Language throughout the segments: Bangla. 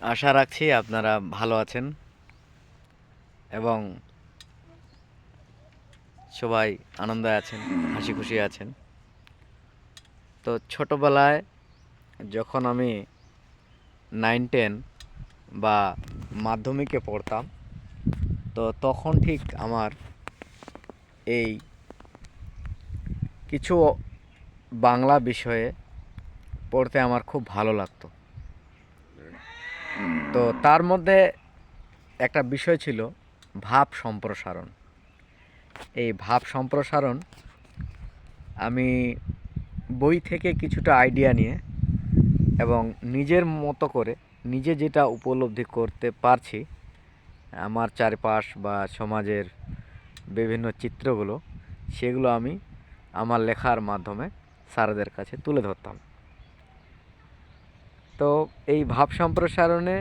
আশা রাখছি আপনারা ভালো আছেন এবং সবাই আনন্দে আছেন, হাসি খুশি আছেন। তো ছোটোবেলায় যখন আমি নাইন টেন বা মাধ্যমিকে পড়তাম, তো তখন ঠিক আমার এই কিছু বাংলা বিষয়ে পড়তে আমার খুব ভালো লাগতো। তো তার মধ্যে একটা বিষয় ছিল ভাব সম্প্রসারণ। এই ভাব সম্প্রসারণ আমি বই থেকে কিছুটা আইডিয়া নিয়ে এবং নিজের মতো করে নিজে যেটা উপলব্ধি করতে পারছি, আমার চারপাশ বা সমাজের বিভিন্ন চিত্রগুলো, সেগুলো আমি আমার লেখার মাধ্যমে স্যারদের কাছে তুলে ধরতাম। তো এই ভাব সম্প্রসারণে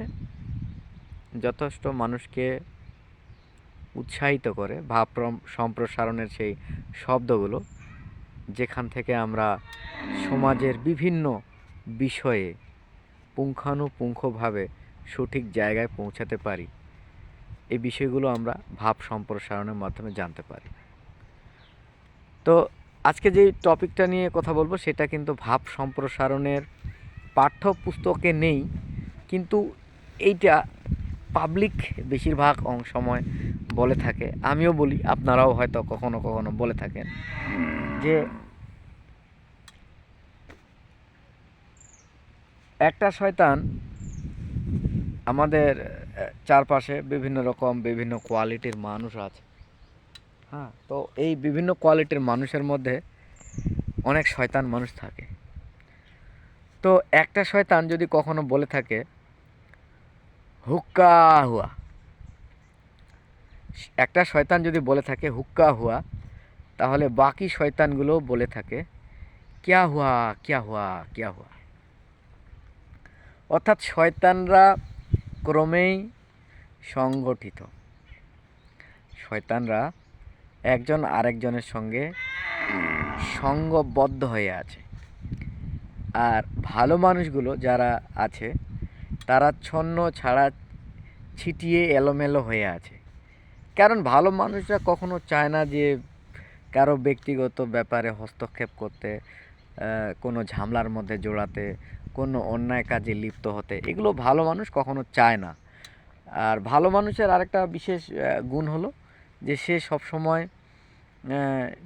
যথেষ্ট মানুষকে উৎসাহিত করে ভাব সম্প্রসারণের সেই শব্দগুলো, যেখান থেকে আমরা সমাজের বিভিন্ন বিষয়ে পুঙ্খানুপুঙ্খভাবে সঠিক জায়গায় পৌঁছাতে পারি। এই বিষয়গুলো আমরা ভাব সম্প্রসারণের মাধ্যমে জানতে পারি। তো আজকে যে টপিকটা নিয়ে কথা বলব, সেটা কিন্তু ভাব সম্প্রসারণের পাঠ্যপুস্তকে নেই, কিন্তু এইটা পাবলিক বেশিরভাগ সময় বলে থাকে। আমিও বলি, আপনারাও হয়তো কখনো কখনো বলে থাকেন যে একটা শয়তান আমাদের চারপাশে বিভিন্ন রকম, বিভিন্ন কোয়ালিটির মানুষ আছে। হ্যাঁ তো এই বিভিন্ন কোয়ালিটির মানুষের মধ্যে অনেক শয়তান মানুষ থাকে। তো একটা শয়তান যদি কখনো বলে থাকে, হুক্কা হুয়া। একটা শয়তান যদি বলে থাকে, হুক্কা হুয়া, তাহলে বাকি শয়তানগুলো বলে থাকে, ক্যা হুয়া ক্যা হুয়া ক্যা হুয়া। অর্থাৎ শয়তানরা ক্রমেই সংগঠিত। শয়তানরা একজন আরেকজনের সঙ্গে সঙ্গবদ্ধ হয়ে আছে। আর ভালো মানুষগুলো যারা আছে, তারা ছন্ন ছাড়া ছিটিয়ে এলোমেলো হয়ে আছে। কারণ ভালো মানুষরা কখনো চায় না যে কারও ব্যক্তিগত ব্যাপারে হস্তক্ষেপ করতে কোনো ঝামেলার মধ্যে জোড়াতে, কোনো অন্যায় কাজে লিপ্ত হতে। এগুলো ভালো মানুষ কখনো চায় না। আর ভালো মানুষের আরেকটা বিশেষ গুণ হলো যে সে সবসময়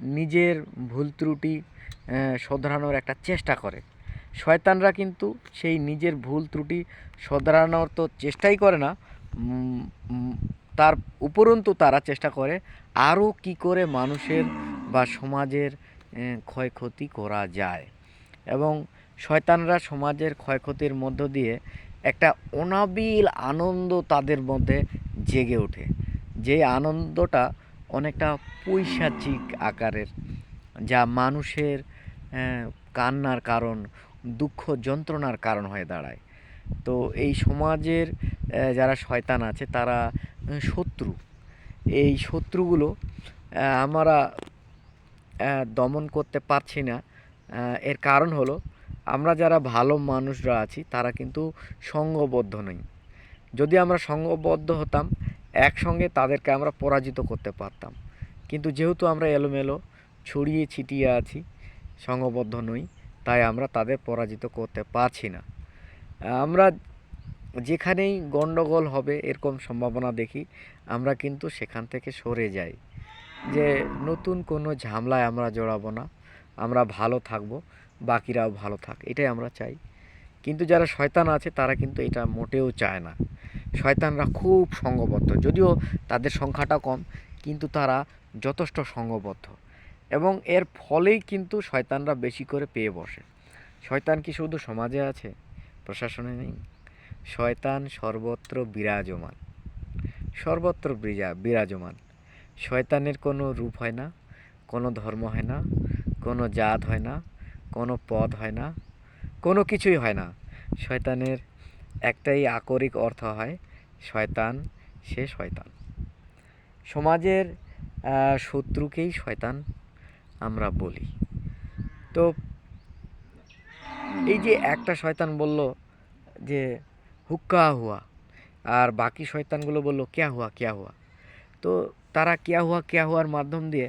নিজের ভুল ত্রুটি শোধরানোর একটা চেষ্টা করে। শয়তানরা কিন্তু সেই নিজের ভুল ত্রুটি শোধরানোর তো চেষ্টাই করে না। তার উপরন্তু তারা চেষ্টা করে। আরও কি করে মানুষের বা সমাজের ক্ষয়ক্ষতি করা যায়? এবং শয়তানরা সমাজের ক্ষয়ক্ষতির মধ্য দিয়ে একটা অনাবিল আনন্দ তাদের মধ্যে জেগে ওঠে। যে আনন্দটা অনেকটা পৈশাচিক আকারের, যা মানুষের কান্নার কারণ দুঃখ যন্ত্রণার কারণ হয়ে দাঁড়ায়। তো এই সমাজের যারা শয়তান আছে, তারা শত্রু। এই শত্রুগুলো আমরা দমন করতে পারছি না। এর কারণ হলো, আমরা যারা ভালো মানুষরা আছি, তারা কিন্তু সঙ্গবদ্ধ নই। যদি আমরা সঙ্গবদ্ধ হতাম, একসঙ্গে তাদেরকে আমরা পরাজিত করতে পারতাম। কিন্তু যেহেতু আমরা এলোমেলো, ছড়িয়ে ছিটিয়ে আছি, সঙ্গবদ্ধ নই তাই আমরা তাদের পরাজিত করতে পারছি না। আমরা যেখানেই গণ্ডগোল হবে এরকম সম্ভাবনা দেখি, আমরা কিন্তু সেখান থেকে সরে যাই। যে নতুন কোনো ঝামেলায় আমরা জড়াবো না, আমরা ভালো থাকব, বাকিরাও ভালো থাক, এটাই আমরা চাই। কিন্তু যারা শয়তান আছে, তারা কিন্তু এটা মোটেও চায় না। শয়তানরা খুব সঙ্গবদ্ধ, যদিও তাদের সংখ্যাটা কম, কিন্তু তারা যথেষ্ট সঙ্গবদ্ধ। এবং এর ফলেই কিন্তু শয়তানরা বেশি করে পেয়ে বসে। শয়তান কি শুধু সমাজে আছে? প্রশাসনে নেই। শয়তান সর্বত্র বিরাজমান। সর্বত্র বিরা- বিরাজমান। শয়তানের কোনো রূপ হয় না, কোনো ধর্ম হয় না, কোনো জাত হয় না, কোনো পদ হয় না, কোনো কিছুই হয় না। শয়তানের একটাই আকরিক অর্থ হয়, শয়তান সে শয়তান। সমাজের শত্রুকেই শয়তান আমরা বলি। তো এই যে একটা শয়তান বলল যে, হুক্কা হুয়া। আর বাকি শয়তানগুলো বলল, ক্যা হুয়া ক্যা হুয়া। তো তারা ক্যা হুয়া, ক্যা হুয়ার মাধ্যম দিয়ে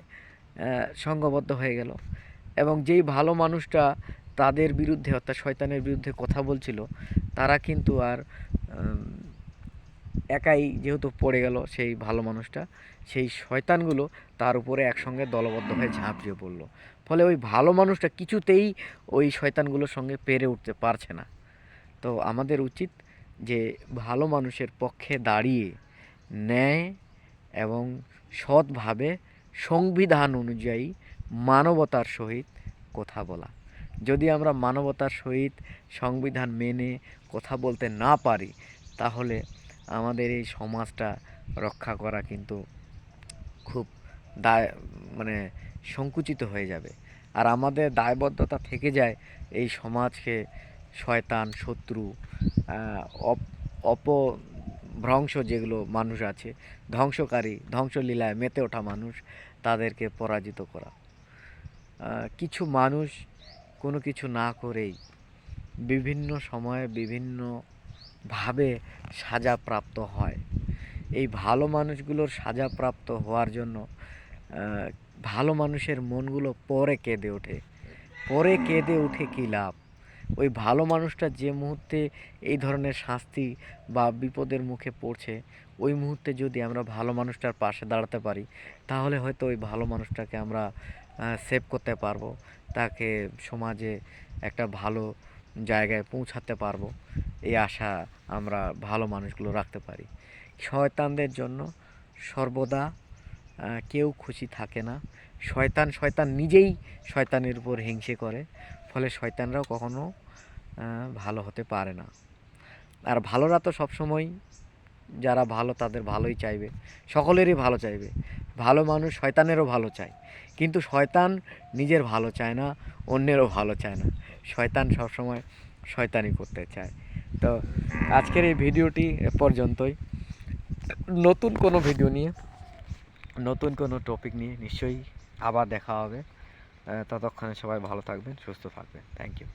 সঙ্গবদ্ধ হয়ে গেল। এবং যেই ভালো মানুষটা তাদের বিরুদ্ধে, অর্থাৎ শয়তানের বিরুদ্ধে কথা বলছিল, তারা কিন্তু আর একাই যেহেতু পড়ে গেল সেই ভালো মানুষটা, সেই শয়তানগুলো তার উপরে একসঙ্গে দলবদ্ধ হয়ে ঝাঁপিয়ে পড়ল। ফলে ওই ভালো মানুষটা কিছুতেই ওই শয়তানগুলোর সঙ্গে পেরে উঠতে পারছে না। তো আমাদের উচিত যে ভালো মানুষের পক্ষে দাঁড়িয়ে ন্যায় এবং সৎভাবে সংবিধান অনুযায়ী মানবতার সহিত কথা বলা। যদি আমরা মানবতার সহিত সংবিধান মেনে কথা বলতে না পারি, তাহলে আমাদের এই সমাজটা রক্ষা করা কিন্তু খুব দায় মানে সংকুচিত হয়ে যাবে। আর আমাদের দায়বদ্ধতা থেকে যায় এই সমাজকে শয়তান, শত্রু অপ- অপভ্রংশ যেগুলো মানুষ আছে, ধ্বংসকারী, ধ্বংসলীলায় মেতে ওঠা মানুষ, তাদেরকে পরাজিত করা। কিছু মানুষ কোনো কিছু না করেই বিভিন্ন সময়ে বিভিন্নভাবে সাজাপ্রাপ্ত হয়। এই ভালো মানুষগুলোর সাজাপ্রাপ্ত হওয়ার জন্য ভালো মানুষের মনগুলো পরে কেঁদে ওঠে। পরে কেঁদে উঠে কী লাভ? ওই ভালো মানুষটা যে মুহূর্তে এই ধরনের শাস্তি বা বিপদের মুখে পড়ছে, ওই মুহূর্তে যদি আমরা ভালো মানুষটার পাশে দাঁড়াতে পারি, তাহলে হয়তো ওই ভালো মানুষটাকে আমরা সেভ করতে পারব। তাকে সমাজে একটা ভালো জায়গায় পৌঁছাতে পারব। এই আশা আমরা ভালো মানুষগুলো রাখতে পারি। শয়তানদের জন্য সর্বদা কেউ খুশি থাকে না। শয়তান শয়তান নিজেই শয়তানের উপর হিংসে করে, ফলে শয়তানরাও কখনো ভালো হতে পারে না। আর ভালোরা তো সবসময়, যারা ভালো তাদের ভালোই চাইবে, সকলেরই ভালো চাইবে। ভালো মানুষ শয়তানেরও ভালো চায়। কিন্তু শয়তান নিজের ভালো চায় না, অন্যেরও ভালো চায় না। শয়তান সবসময় শয়তানি করতে চায়। তো আজকের এই ভিডিওটি এ পর্যন্তই। নতুন কোনো ভিডিও নিয়ে, নতুন কোনো টপিক নিয়ে নিশ্চয়ই আবার দেখা হবে। ততক্ষণে সবাই ভালো থাকবেন, সুস্থ থাকবেন। Thank you